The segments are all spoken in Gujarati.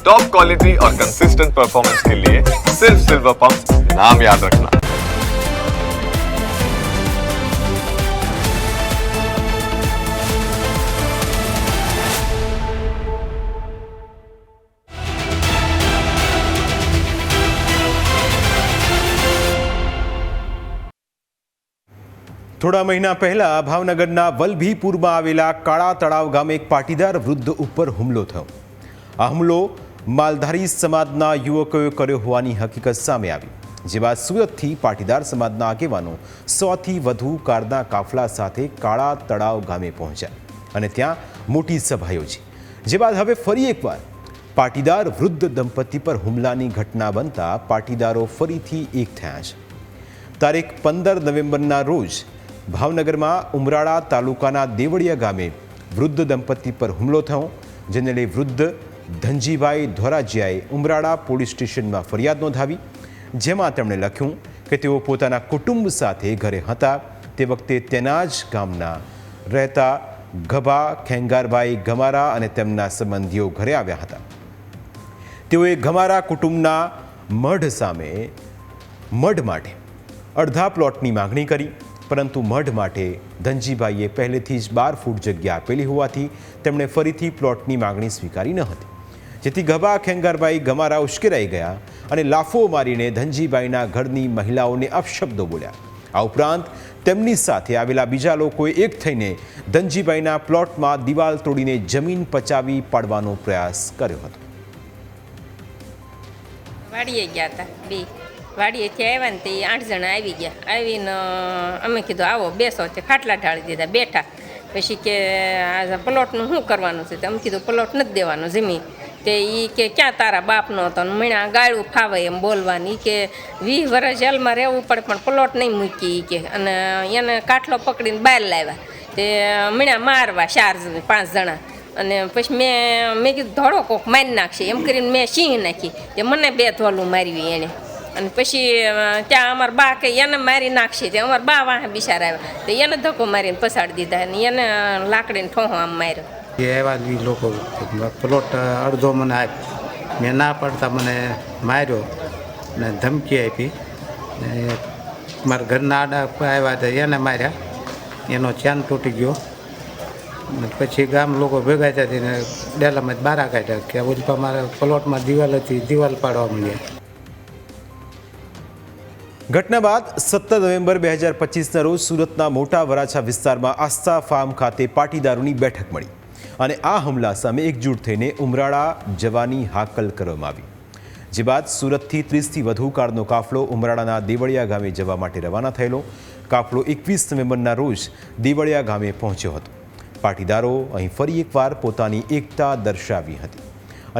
टॉप क्वालिटी और कंसिस्टेंट परफॉर्मेंस के लिए सिर्फ सिल्वर पंप नाम याद रखना થોડા મહિના પહેલા ભાવનગરના વલભીપુરમાં આવેલા કાળા તળાવ ગામે એક પાટીદાર વૃદ્ધ ઉપર હુમલો થયો આ હુમલો માલધારી સમાજના યુવકોએ કર્યો હોવાની હકીકત સામે આવી જે સુરતથી પાટીદાર સમાજના આગેવાનો સોથી વધુ કારના કાફલા સાથે કાળા તળાવ ગામે પહોંચ્યા અને ત્યાં મોટી સભા યોજી. જે બાદ હવે ફરી એકવાર પાટીદાર વૃદ્ધ દંપતી પર હુમલાની ઘટના બનતા પાટીદારો ફરીથી એક થયા છે. તારીખ પંદર નવેમ્બરના રોજ ભાવનગરમાં ઉમરાળા તાલુકાના દેવળિયા ગામે વૃદ્ધ દંપતી પર હુમલો થયો, જેને લઈ વૃદ્ધ ધનજીભાઈ ધોરાજીયાએ ઉમરાળા પોલીસ સ્ટેશનમાં ફરિયાદ નોંધાવી, જેમાં તેમણે લખ્યું કે તેઓ પોતાના કુટુંબ સાથે ઘરે હતા. તે વખતે તેના જ ગામના રહેતા ગભા, ખેંગારભાઈ ગમારા અને તેમના સંબંધીઓ ઘરે આવ્યા હતા. તેઓએ ગમારા કુટુંબના મઢ સામે મઢ માટે અડધા પ્લોટની માગણી કરી, પરંતુ મઢ માટે ધનજીભાઈએ પહેલેથી જ બાર ફૂટ જગ્યા આપેલી હોવાથી તેમણે ફરીથી પ્લોટની માગણી સ્વીકારી ન હતી. જેથી ગભા ખેંગારભાઈ ગમારા ઉશ્કેરાઈ ગયા અને લાફો મારીને ધનજીભાઈના ઘરની મહિલાઓને અપશબ્દો બોલ્યા. આ ઉપરાંત તેમની સાથે આવેલા બીજા લોકોએ એક થઈને ધનજીભાઈના પ્લોટમાં દિવાલ તોડીને જમીન પચાવી પાડવાનો પ્રયાસ કર્યો હતો. વાડીએ ગયા હતા, બે. વાડીએથી આવ્યા ને તે આઠ જણા આવી ગયા. આવીને અમે કીધું, આવો, બેસો. તે ખાટલા ઢાળી દીધા, બેઠા. પછી કે, આ પ્લોટનું શું કરવાનું છે? તો અમે કીધું, પ્લોટ નથી દેવાનો, જમીન. તે એ કે ક્યાં તારા બાપનો હતો? ને મીણા ગાળું ફાવે એમ બોલવાની કે વીસ વર્ષ જેલમાં રહેવું પડે, પણ પ્લોટ નહીં મૂકી કે. અને એને કાટલો પકડીને બહાર લાવ્યા. તે મીણા મારવા ચાર પાંચ જણા. અને પછી મેં મેં કીધું, ધોળો કોક મારી નાખશે. એમ કરીને મેં સિંહ નાખી. કે મને બે ધોલું માર્યું એણે. અને પછી ત્યાં અમારા બા કે એને મારી નાખશે. તે અમારા બા વાહ બિચારા આવ્યા. તો એને ધક્કો મારીને પસાડી દીધા. અને એને લાકડીને ઠોહો આમ માર્યો. એ એવા જ લોકો પ્લોટ અડધો મને આપ મેં ના પાડતા મને માર્યો ને ધમકી આપી. ને મારા ઘરના આડા આવ્યા હતા એને માર્યા. એનો ચેન તૂટી ગયો. પછી ગામ લોકો ભેગા થયા ને ડેલામાં જ બારા કાઢ્યા કે ઓલી મારા પ્લોટમાં દિવાલ હતી, દિવાલ પાડવા માંડ્યા. ઘટના બાદ સત્તર નવેમ્બર બે હજાર પચીસના રોજ સુરતના મોટા વરાછા વિસ્તારમાં આસ્થા ફાર્મ ખાતે પાટીદારોની બેઠક મળી. અને આ હુમલા સામે એકજૂટ થઈને ઉમરાળા જવાની હાકલ કરવામાં આવી. જે બાદ સુરતથી ત્રીસથી વધુ કારનો કાફલો ઉમરાળાના દેવળિયા ગામે જવા માટે રવાના થયેલો. કાફલો એકવીસ નવેમ્બરના રોજ દેવળિયા ગામે પહોંચ્યો હતો. પાટીદારો અહીં ફરી એકવાર પોતાની એકતા દર્શાવી હતી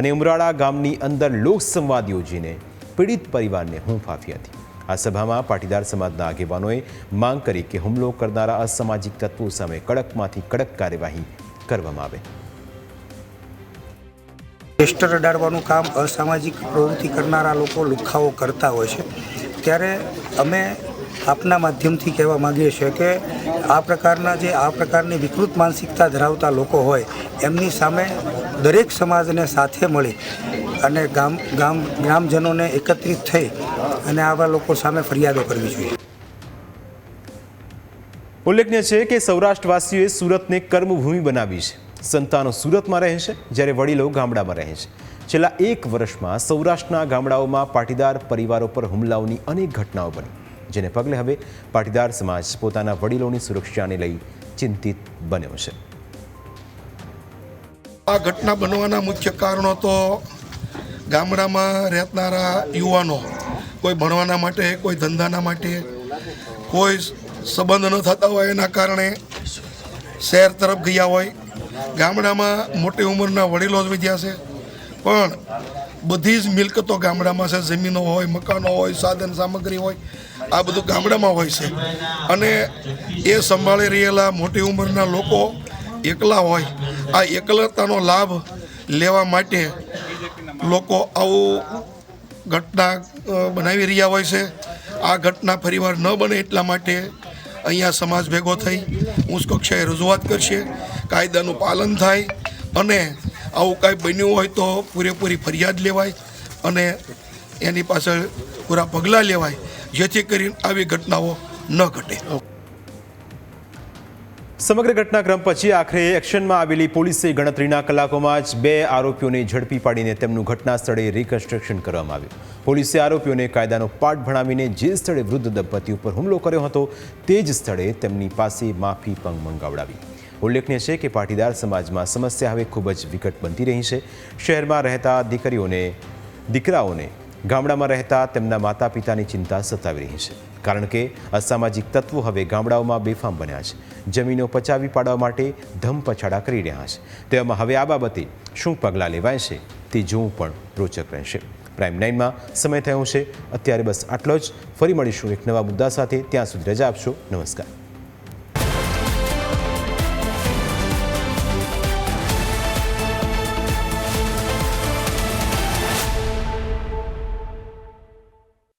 અને ઉમરાળા ગામની અંદર લોકસંવાદ યોજીને પીડિત પરિવારને હૂંફ હતી. આ સભામાં પાટીદાર સમાજના આગેવાનોએ માંગ કરી કે હુમલો કરનારા અસામાજિક તત્વો સામે કડકમાંથી કડક કાર્યવાહી કરવામાં આવે. રજિસ્ટર અડાડવાનું કામ અસામાજિક પ્રવૃત્તિ કરનારા લોકો લુખાઓ કરતા હોય છે. ત્યારે અમે આપના માધ્યમથી કહેવા માગીએ છીએ કે આ પ્રકારના જે આ પ્રકારની વિકૃત માનસિકતા ધરાવતા લોકો હોય, એમની સામે દરેક સમાજને સાથે મળી અને ગામ ગામ, ગ્રામજનોને એકત્રિત થઈ અને આવા લોકો સામે ફરિયાદો કરવી જોઈએ. ઉલ્લેખનીય છે કે સૌરાષ્ટ્રવાસીઓએ સુરતને કર્મભૂમિ બનાવી છે. સંતાનો સુરતમાં રહે છે, જ્યારે વડીલો ગામડામાં રહે છે. છેલ્લા એક વર્ષમાં સૌરાષ્ટ્રના ગામડાઓમાં પાટીદાર પરિવારો પર હુમલાઓની અનેક ઘટનાઓ બની, જેને પગલે હવે પાટીદાર સમાજ પોતાના વડીલોની સુરક્ષાને લઈ ચિંતિત બન્યો છે. આ ઘટના બનવાના મુખ્ય કારણો તો ગામડામાં રહેનારા યુવાનો, કોઈ ભણવાના માટે, કોઈ ધંધાના માટે કોઈ સંબંધ ન થતા હોય એના કારણે શહેર તરફ ગયા હોય. ગામડામાં મોટી ઉંમરના વડીલો જ વિધ્યા છે. પણ બધી જ મિલકતો ગામડામાં છે. જમીનો હોય, મકાનો હોય, સાધન સામગ્રી હોય, આ બધું ગામડામાં હોય છે. અને એ સંભાળી રહેલા મોટી ઉંમરના લોકો એકલા હોય. આ એકલતાનો લાભ લેવા માટે લોકો આવું ઘટના બનાવી રહ્યા હોય છે. આ ઘટના ફરીવાર ન બને એટલા માટે અહીંયા સમાજ ભેગો થઈ ઉચ્ચ કક્ષાએ રજૂઆત કરશે, કાયદાનું પાલન થાય અને આવું કાંઈ બન્યું હોય તો પૂરેપૂરી ફરિયાદ લેવાય અને એની પાછળ પૂરા પગલાં લેવાય, જેથી કરીને આવી ઘટનાઓ ન ઘટે. સમગ્ર ઘટનાક્રમ પછી આખરે એક્શનમાં આવેલી પોલીસે ગણતરીના કલાકોમાં જ બે આરોપીઓને ઝડપી પાડીને તેમનું ઘટના સ્થળે રિકન્સ્ટ્રક્શન કરવામાં આવ્યું. પોલીસે આરોપીઓને કાયદાનો પાઠ ભણાવીને જે સ્થળે વૃદ્ધ દંપતી ઉપર હુમલો કર્યો હતો, તે જ સ્થળે તેમની પાસે માફી પણ મંગાવડાવી. ઉલ્લેખનીય છે કે પાટીદાર સમાજમાં સમસ્યા હવે ખૂબ જ વિકટ બનતી રહી છે. શહેરમાં રહેતા દીકરીઓને, દીકરાઓને ગામડામાં રહેતા તેમના માતા પિતાની ચિંતા સતાવી રહી છે. કારણ કે અસામાજિક તત્વો હવે ગામડાઓમાં બેફામ બન્યા છે. જમીનો પચાવી પાડવા માટે ધમપછાડા કરી રહ્યા છે. તેવામાં હવે આ બાબતે શું પગલાં લેવાય છે તે જોવું પણ રોચક રહેશે. પ્રાઇમ નાઇનમાં સમય થયો છે. અત્યારે બસ આટલો જ. ફરી મળીશું એક નવા મુદ્દા સાથે. ત્યાં સુધી રજા આપશો. નમસ્કાર.